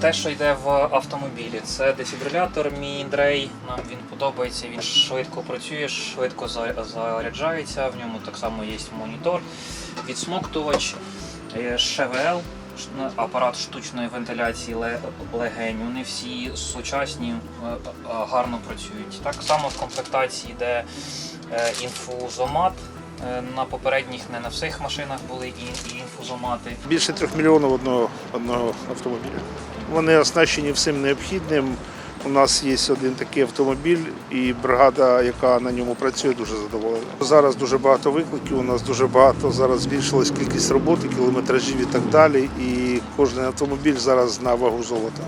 те, що йде в автомобілі, це дефібрилятор Міндрей. Нам він подобається. Він швидко працює, швидко за- заряджається. В ньому так само є монітор, відсмоктувач, е, ШВЛ. апарат штучної вентиляції легень. Вони всі сучасні, е, е, гарно працюють. Так само в комплектації йде інфузомат. Е, На попередніх не на всіх машинах були і, і інфузомати. Більше трьох мільйонів одного, одного автомобіля. Вони оснащені всім необхідним. У нас є один такий автомобіль, і бригада, яка на ньому працює, дуже задоволена. Зараз дуже багато викликів. У нас дуже багато зараз збільшилась кількість роботи, кілометражів і так далі. І кожен автомобіль зараз на вагу золота.